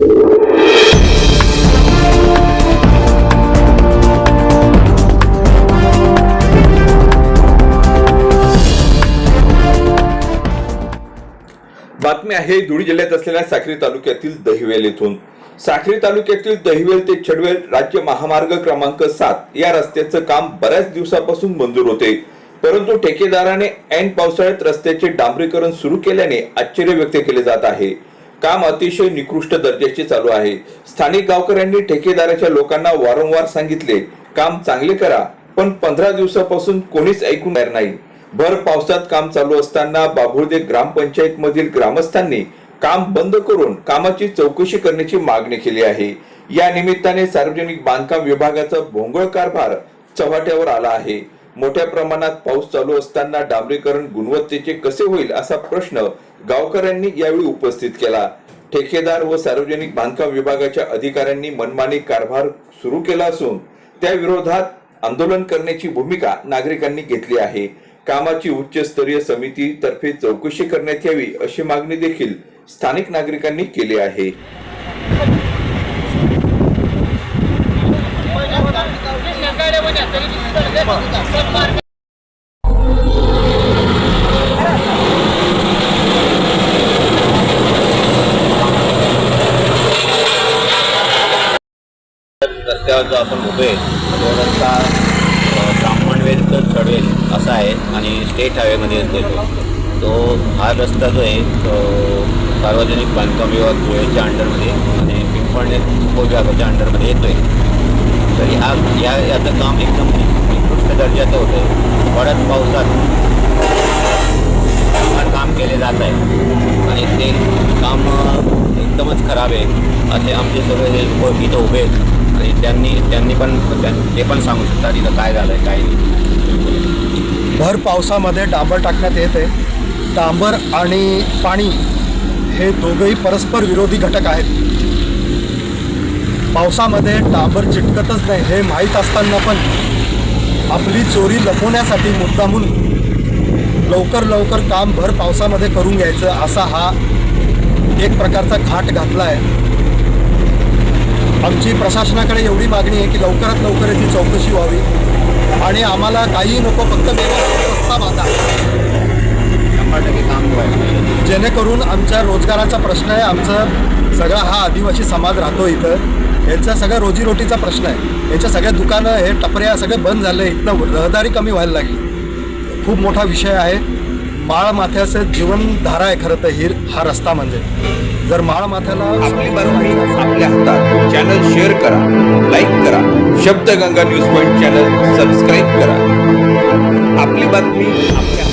बातमी आहे धुळे जिल्ह्यात असलेल्या साखरी तालुक्यातील दहिवेल येथून. साखरी तालुक्यातील दहिवेल ते छडवेल राज्य महामार्ग क्रमांक सात. या रस्त्याचं काम बऱ्याच दिवसापासून मंजूर होते. परंतु ठेकेदाराने ऐन पावसाळ्यात रस्त्याचे डांबरीकरण सुरू केल्याने आश्चर्य व्यक्त केले जात आहे. काम अतिशय निकृष्ट दर्जाचे चालू आहे. स्थानिक गावकऱ्यांनी ठेकेदाराच्या लोकांना वारंवार सांगितले काम चांगले करा पण पंधरा दिवसापासून कोणीच ऐकून तयार नाही. भर पावसात काम चालू असताना बाभुळदे ग्रामपंचायत मधील ग्रामस्थांनी काम बंद करून कामाची चौकशी करण्याची मागणी केली आहे. या निमित्ताने सार्वजनिक बांधकाम विभागाचा भोंगळ कारभार चव्हाट्यावर आला आहे. मोठ्या प्रमाणात पाऊस चालू असताना डांबरीकरण गुणवत्तेचे कसे होईल असा प्रश्न गावकऱ्यांनी यावेळी उपस्थित केला. ठेकेदार व सार्वजनिक बांधकाम विभागाच्या अधिकाऱ्यांनी मनमानी कारभार सुरू केला असून त्या विरोधात आंदोलन करण्याची भूमिका नागरिकांनी घेतली आहे. कामाची उच्चस्तरीय समिती तर्फे चौकशी करण्यात यावी अशी मागणी देखील स्थानिक नागरिकांनी केली आहे. रस्त्यावर जो आपण उभे आहे, तो रस्ता ब्राह्मणवेल तर चढवेल असा आहे. आणि स्टेट हायवेमध्ये येतो तो. हा रस्ता जो आहे तो सार्वजनिक बांधकाम विभाग धुळेच्या अंडरमध्ये आणि पिंपळणे उपविभागाच्या अंडरमध्ये येतो आहे तरी हा या याचं काम एकदम निकृष्ट दर्जाचं होतं आहे बऱ्याच पावसात काम केले जात आहे. आणि ते काम एकदमच खराब आहे. असे आमचे सगळे हे इथं उभे आहेत आणि त्यांनी त्यांनी पण ते पण सांगू शकतात इथं काय झालं आहे काय नाही. भर पावसामध्ये डांबर टाकण्यात येते डांबर आणि पाणी हे दोघंही परस्पर विरोधी घटक आहेत. पावसामध्ये डांबर चिटकतच नाही हे माहीत असताना पण आपली चोरी लपवण्यासाठी मुद्दामून लवकर लवकर काम भर पावसामध्ये करून घ्यायचं असा हा एक प्रकारचा घाट घातला आहे. आमची प्रशासनाकडे एवढी मागणी आहे की लवकरात लवकर याची चौकशी व्हावी. आणि आम्हाला काही नको फक्त व्यवस्थित रस्ता बांधा. जेणेकरून आमच्या रोजगाराचा प्रश्न आहे आमचा सगळा हा आदिवासी समाज राहतो इथं. यांचा सगळा रोजीरोटीचा प्रश्न आहे. यांच्या सगळ्या दुकानं हे टपऱ्या सगळे बंद झाले इथनं रहदारी कमी व्हायला लागली. खूप मोठा विषय आहे. माळ माथ्याचं जीवनधारा आहे खरं तर हीर हा रस्ता म्हणजे. जर माळ माथ्याला आपली बातमी आपल्या हातात. चॅनल शेअर करा लाईक करा. Shabdganga news point channel subscribe करा. आपली बातमी आपल्या